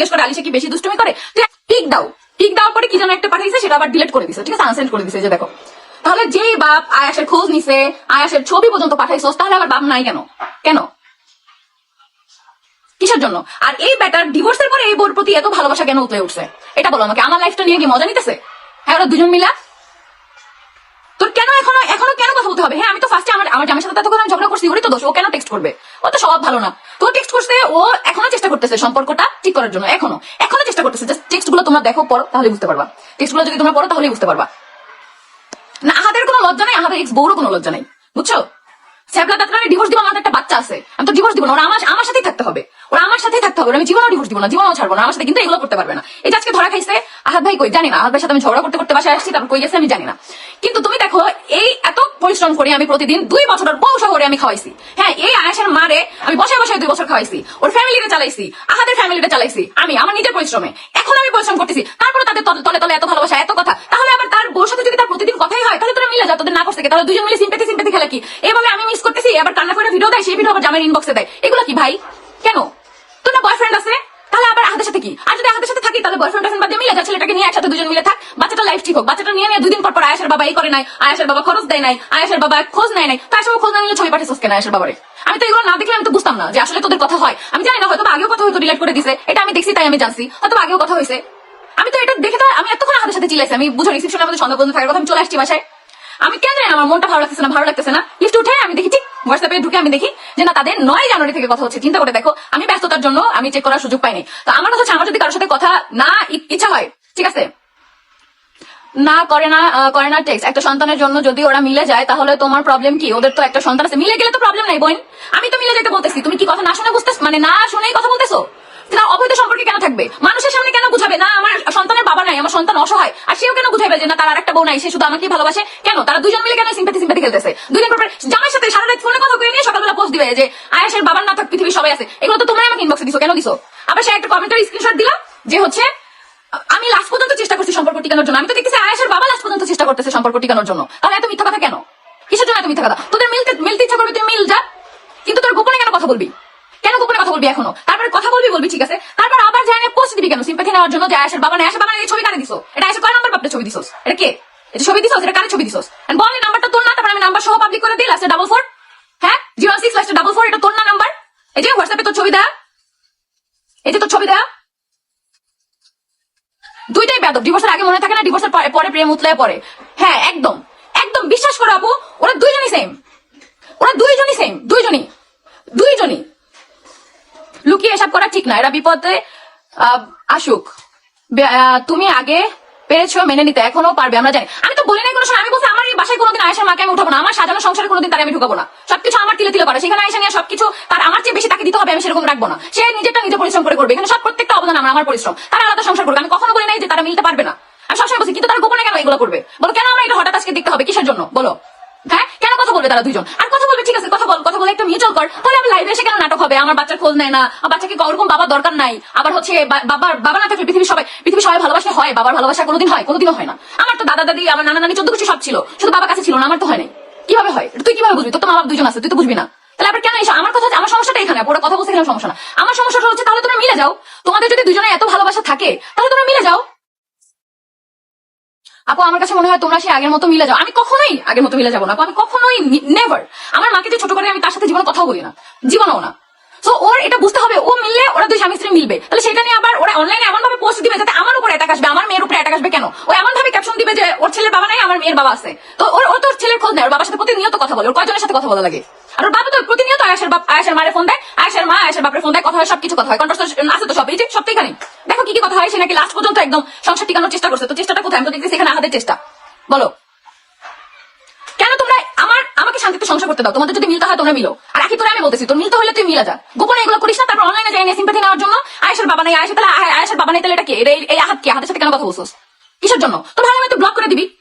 জিজ্ঞেস করে আলিশা কি বেশি দুষ্টুমি করে? তুই পিক দাও। পিক দেওয়ার পরে কি যেন একটা পাঠিয়েছে সেটা আবার ডিলিট করে দিছে। ঠিক আছে আনসেন্ড করে দিছে যে দেখো। তাহলে যেই বাপ আয়াসের খোঁজ নিছে, আয়াসের ছবি পর্যন্ত পাঠাইছোস তাহলে আবার বাপ নাই কেন? কেন? কিসের জন্য? আর এই ব্যাটার ডিভোর্সের পরে এই বোর প্রতি এত ভালোবাসা কেন উতলে উঠছে? এটা বলো আমাকে, আমার লাইফটা নিয়ে কি মজা নিতেছে? হ্যাঁ ওরা দুজন মিলা? তোর কেন এখনও এখনও কেন কথা বলতে হবে? হ্যাঁ আমি তো ফার্স্টে আমার আমার জামের সাথে তখন আমি ঝগড়া করছি, ওরই তো দোষ, ও কেন টেক্সট করবে? ও তো স্বভাব ভালো না। টেক্সট করছে, ও এখনও চেষ্টা করতেছে সম্পর্কটা ঠিক করার জন্য, এখনও। এখনও চেষ্টা করতেছে জাস্ট টেক্সটগুলো তোমরা দেখো, পড়ো, তাহলে বুঝতে পারবা। টেক্সটগুলো যদি তোমরা পড়ো বুঝতে পারবা। না কোনো লজ্জা এক্স বউরও কোনো লজ্জা নাই, বুঝছ? ডিভোর্স দিব আমাদের একটা বাচ্চা আছে, আমি তো ডিভোর্স দিব না, ওরা আমার আমার সাথেই থাকতে হবে, ওরা আমার সাথেই থাকতে হবে আমি জীবনও ডিভোর্স দিব না, জীবনও ছাড়বো না, আমার সাথে কিন্তু এগুলো করতে পারবে না। এই আজকে ধরা খাইছে আহাদ ভাই কই? জানি না আহাদ ভাইয়ের সাথে আমি ঝগড়া করতে করতে বাসায় আসছি, তারপর কই গেছে আমি জানি না। কিন্তু তুমি দেখো, এই এত পরিশ্রম করে আমি প্রতিদিন দুই বছরের বউ শহরে আমি খাওয়াইছি। হ্যাঁ এই আয়েশের মারে আমি বসে বসে দুই বছর খাওয়াইছি। ওর ফ্যামিলিতে চালাইছি, আহাদের ফ্যামিলিতে চালাইছি, আমি, আমার নিজের পরিশ্রমে। এখন আমি পরিশ্রম করতেছি, তারপরে তাদের তলে তলে এত ভালোবাসা, এত কথা। তাহলে আবার তার বউর সাথে যদি তার প্রতিদিন কথাই হয়, তাহলে তোরা মিলে যাও, তোদের না করছে কি? তাহলে দুজন মিলে সিম্পেথি সিম্পেথি খেলা কি? এভাবে আমি মিস করতেছি আবার কান্না করে ভিডিও দেয়, সেই ভিডিও আবার জামের ইনবক্সে দেয়। এগুলো কি ভাই? কেন? না বয়ফ্রেন্ড আছে? তাহলে আবার আহাদের সাথে কি? আর যদি আহাদের সাথে থাকি, তাহলে বয়ফ্রেন্ড টাইফ্রেন্ড বাদ মিলে যা ছেলেটাকে নিয়ে একসাথে দুজন মিলে থাক। বাচ্চাটা লাইফ ঠিক হোক। বাচ্চাটা নিয়ে নিয়ে দুদিন পর পর আয়াসের বাবা এই করে নাই, আয়াসের বাবা খরচ দেয় নাই, আয়াসের বাবা খোঁজ নেয় নাই। তো আয়াসের বাবা খোঁজ না নিলে ছবি পাঠিয়েছিস কেন আয়াসের বাবারে? আমি তো এগুলো না দেখলে আমি তো বুঝতাম না যে আসলে তোদের কথা হয়। আমি জানি না, হয়তো আগেও কথা হয়তো ডিলেট করে দিছে। এটা আমি দেখছি, তাই আমি জানছি। হয়তো আগেও কথা হয়েছে। আমি তো এটা দেখে তো আমি এতক্ষণ আমাদের সাথে চিলাইছি আমি বুঝো রিসেপশনে আমাদের সন্ধ্যা পর্যন্ত থাকার কথা। আমি চলে আসছি বাসায়। আমি কেন জানি না, আমার মনটা ভালো লাগতেছে না ভালো লাগতেছে না। লিফট উঠে আমি দেখি ঠিক হোয়াটসঅ্যাপে ঢুকে আমি দেখি যে না তাদের নয় জানুয়ারি থেকে কথা হচ্ছে। চিন্তা করে দেখো আমি ব্যস্ততার জন্য আমি চেক করার সুযোগ পাইনি। তো আমার কথা আমার যদি কারোর সাথে কথা না ইচ্ছা হয় ঠিক আছে? না করে না করে না টেক্স একটা সন্তানের জন্য যদি ওরা মিলে যায় তাহলে তোমার প্রবলেম কি? ওদের তো একটা সন্তান আছে। মিলে গেলে তো প্রবলেম নাই বোন। আমি তো মিলে যেতে বলতেছি। তুমি কি কথা না শুনে বুঝতেছ মানে না শুনেই কথা বলতেছো? তারা অবৈধ সম্পর্কে কেন থাকবে? মানুষের সামনে কেন বুঝাবে না আমার সন্তানের বাবা সন্তান অসহায়, আর সেও কেন বুঝাবে যে না, তার আরেকটা বউ নাই, সে শুধু আমাকেই ভালোবাসে? কেন? তারা দুজন মিলে কেন সিম্পাথি সিম্পাথি খেলতেছে? দুদিন পর পর সাথে সারা রাত ফোনে কথা কয়ে নিয়ে সকালবেলা পোস্ট দিবে যে, আয়াসের বাবার না থাক, পৃথিবীর সবাই আছে। এগুলো তো তোমরাই আমাকে ইনবক্সে দিছো, কেন দিছো? আবার সে একটা কমেন্টের স্ক্রিনশট দিলাম যে হচ্ছে, আমি লাস্ট পর্যন্ত চেষ্টা করছি সম্পর্ক টিকানোর জন্য। আমি তো দেখতেছি আয়াসের বাবা লাস্ট পর্যন্ত চেষ্টা করতেছে সম্পর্ক টিকানোর জন্য। তাহলে এত মিথ্যা কথা কেন? কিসের জন্য এত মিথ্যা কথা? তোদের মিলতে মিলতে ইচ্ছা করবে, তুই মিল যা। কিন্তু তোর গোপনে কেন কথা বলবি? কেন গোপনে কথা বলবি এখনও? তারপরে কথা বলবি বলবি, ঠিক আছে। তারপর আবার জানে পোস্ট দিবি কেন? সিম্পাথি নেওয়ার জন্য যে আয়াসের বাবা না আয়াসের বাবা এই ছবি কানে দিছো? এটা আয়াসের কয় নাম্বার বাপটা ছবি দিছোস? এটা কে? এটা ছবি দিছোস? এটা কানে ছবি দিছোস? And বল নাম্বারটা তোর না, তারপর আমি নাম্বার সহ পাবলিক করে দিই লাস্টে ডাবল ফোর হ্যাঁ? জিরো সিক্স লাস্টে ডাবল ফোর এটা তোর না নাম্বার? এই যে হোয়াটসঅ্যাপে তোর ছবি দেয়া। এই যে তোর ছবি দেয়া। দুইটাই বেদব ডিভোর্সের আগে মনে থাকে না ডিভোর্সের পরে পরে প্রেম উতলায় পরে হ্যাঁ একদম একদম, বিশ্বাস করো আপু, ওরা দুইজনই সেম ওরা দুইজনই সেম দুইজনই। দুইজনই। লুকিয়ে এসব করা ঠিক না, এরা বিপদে আসুক। তুমি আগে পেরেছ, মেনে নিতে এখনও পারবে, আমরা জানি। আমি তো বলি নাই কোনো আমি বলছি, আমার এই বাসায় কোনোদিন আয়সার মাকে আমি উঠাবো না, আমার সাজানো সংসারে কোনোদিন তার আমি ঢুকাবো না। সবকিছু আমার তিলে তিলে করে সেখানে আয়সা নিয়ে সবকিছু তার আমার চেয়ে বেশি তাকে দিতে হবে, আমি সেরকম রাখব না। সে নিজেরটা নিজে পরিশ্রম করে করবে, এখানে সব প্রত্যেকটা অবদান আমার আমার পরিশ্রম। তারা আলাদা সংসার করবে, আমি কখনো বলি নাই যে তারা মিলতে পারবে না। আমি সবসময় বলছি কিন্তু তারা গোপনে কেন এগুলো করবে? বলো, কেন আমরা এটা হঠাৎ আজকে দেখতে হবে? কিসের জন্য? বলো। কথা বলবে তারা দুজন আর কথা বলবে, ঠিক আছে, কথা বল, কথা বলে একটা মিউচুয়াল কর। তাহলে আমি লাইভে এসে কেন নাটক হবে? আমার বাচ্চার খোঁজ নেয় না। আমার বাচ্চাকে ওরকম বাবা দরকার নাই। আবার হচ্ছে বাবার বাবা না থাকলে পৃথিবীর সবাই পৃথিবীর সবাই ভালোবাসা হয়, বাবার ভালোবাসা কোনোদিন হয়, কোনোদিনও হয় না। আমার তো দাদা, দাদি, আমার নানা, নানি, চোদ্দ কিছু সব ছিল। শুধু বাবার কাছে ছিল না, আমার তো হয় নাই। কীভাবে হয়? তুই কীভাবে বুঝবি? তোর তো মা দুজন আছে, তুই তো বুঝবি না। তাহলে আবার কেন এসে আমার কথা আমার সমস্যাটা এখানে, পুরো কথা বলতে এখানে সমস্যা না। আমার সমস্যাটা হচ্ছে, তাহলে তোমরা মিলে যাও। তোমাদের যদি দুজনে এত ভালোবাসা থাকে, তাহলে তোমরা মিলে যাও। আপু, আমার কাছে মনে হয় তোমরা সেই আগের মতো মিলে যাও। আমি কখনোই আগের মতো মিলে যাব না আমি কখনোই নেভার আমার মাকে যে ছোট করে আমি তার সাথে জীবনে কথাও বলি না, জীবনও না। তো ওর এটা বুঝতে হবে, ও মিললে ওরা দুই স্বামী স্ত্রী মিলবে। তাহলে সেটা নিয়ে আবার ওরা অনলাইনে এমন ভাবে পোস্ট দিবে যাতে আমার উপর অ্যাটাক আসবে, আমার মেয়ের উপরে অ্যাটাক আসবে কেন? ও এমন ভাবে ক্যাপশন দিবে যে, ওর ছেলের বাবা নাই, আমার মেয়ের বাবা আছে। তো ওর ও তোর ছেলের খোঁজ নেয়, ওর বাবার সাথে প্রতিনিয়ত কথা বলে, ওর কয়জনের সাথে কথা বলা লাগে? আর ওর বাবা তো প্রতিনিয়ত আয়াসের বাপ আয়াসের মারে ফোন দেয়, আয়াসের মা, আয়াসের বাপের ফোন দেয়, কথা হয়, সবকিছু কথা হয় কন্ট্রাস্ট আছে তো সব, এই যে সবটাইখানে দেখো কি কি কথা হয় সে নাকি লাস্ট পর্যন্ত একদম সংসার টিকানোর চেষ্টা করছে? তো চেষ্টাটা কোথায়? আমি তো দেখছি সেখানে আহাদের চেষ্টা। বলো। কেন তোমরা আমার আমাকে শান্তিতে সংসার করতে দাও? তোমাদের যদি মিলতে হয় তোমরা মিলো। আর আখি তোরা আমি বলতেছি, তোর মিলতে হলে তুই মিলা যা। গোপনে এগুলো করিস না, তারপর অনলাইনে যাই সিম্পাথি নেওয়ার জন্য। আয়েশের বাবা নাই, আয়েশের তাহলে আয়- আয়েশের বাবা নাই তাহলে এটা কি? এই- আহাত কি? আহাতের সাথে কেন কথা বলছিস? কিসের জন্য? তো ভালো তুই ব্লক করে দিবি।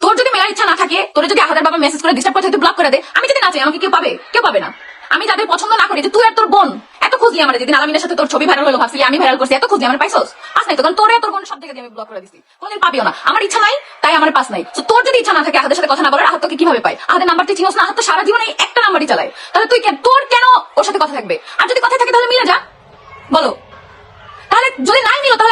তোর যদি মেলার ইচ্ছা না থাকে, তোর যদি আহাদের বাবা মেসেজ করে ডিস্টার্ব করে তুই ব্লক করে দে। আমি যদি না চাই, আমাকে কেউ পাবে? কেউ পাবে না। আমি যাদের পছন্দ না করি, যে তুই আর তোর বোন, এত খুঁজলি আমার, যেদিন আলামিনের সাথে তোর ছবি ভাইরাল হলো ভাবছিলি আমি ভাইরাল করছি, এত খুঁজলি আমার, পাইছস? পাস নাই তো, কারণ তোরে তোর বোন সব দিয়ে আমি ব্লক করে দিছি। কোনদিন পাবিও না। আমার ইচ্ছা নাই, তাই আমার পাস নাই। তো তোর যদি ইচ্ছা না থাকে আহাদের সাথে কথা না বলার আহাত তোকে কীভাবে পাই আহাদের নাম্বার তুই চিনোস না? আহাত সারা জীবনে একটা নাম্বারই চালায়। তাহলে তুই তোর কেন ওর সাথে কথা থাকবে? আর যদি কথা থাকে, তাহলে মিলে যা। বলো। তাহলে যদি নাই নিল তাহলে